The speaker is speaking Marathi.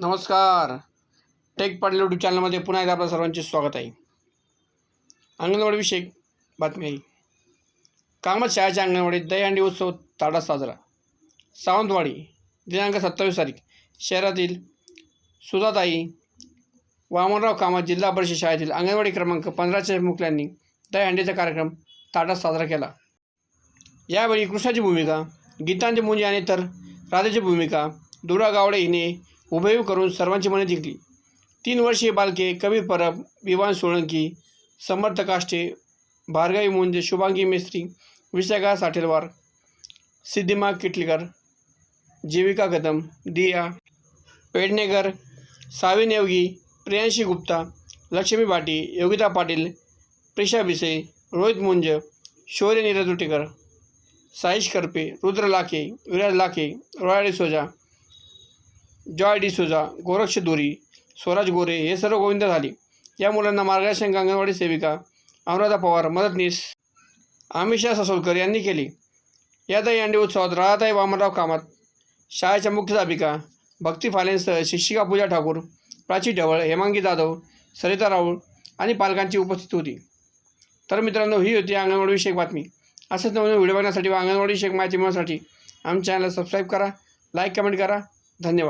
नमस्कार. टेक पाटील यूट्यूब चॅनलमध्ये पुन्हा एकदा आपल्या सर्वांचे स्वागत आहे. अंगणवाडीविषयक बातमी. आहे कामत शाळेच्या अंगणवाडीत दहीहंडी उत्सव ताडा साजरा. सावंतवाडी दिनांक सत्तावीस तारीख. शहरातील सुधाताई वामनराव कामत जिल्हा परिषद शाळेतील अंगणवाडी क्रमांक पंधराच्या मुखल्यांनी दहीहंडीचा कार्यक्रम ताडात साजरा केला. यावेळी कृष्णाची भूमिका गीतांची मुंजे आणि तर राधेची भूमिका दुरा गावडे हिने उभयू करून सर्वांची मने जिंकली. तीन वर्षीय बालके कबीर परब विवान सोळंकी समर्थ काष्टे भार्गवी मुंज शुभांगी मिस्त्री विशाखा साठेलवार सिद्धिमा किटलीकर जीविका कदम दिया पेडणेकर सावी नेवगी प्रियांशी गुप्ता लक्ष्मी भाटी योगिता पाटील प्रिशा भिसे रोहित मुंज शौर्य नीरज उटेकर साईश करपे रुद्र लाखे विराज लाखे रॉय सोजा जॉय डिसोजा गोरक्ष दोरी स्वराज गोरे हे सर्व गोविंद झाले. या मुलांना मार्गदर्शन अंगणवाडी सेविका अनुराधा पवार मदतनीस आमिषा ससोलकर यांनी केली. या दहीहंडी उत्सवात राधाताई वामनराव कामत शाळेच्या मुख्याध्यापिका भक्ती फालेंसह शिक्षिका पूजा ठाकूर प्राची ढवळ हेमांगी जाधव सरिता राऊळ आणि पालकांची उपस्थिती होती. तर मित्रांनो ही होती अंगणवाडीविषयक बातमी. असंच नवीन व्हिडिओ बघण्यासाठी व अंगणवाडीविषयक माहिती मिळण्यासाठी आमच्या चॅनलला सबस्क्राईब करा लाईक कमेंट करा. धन्यवाद.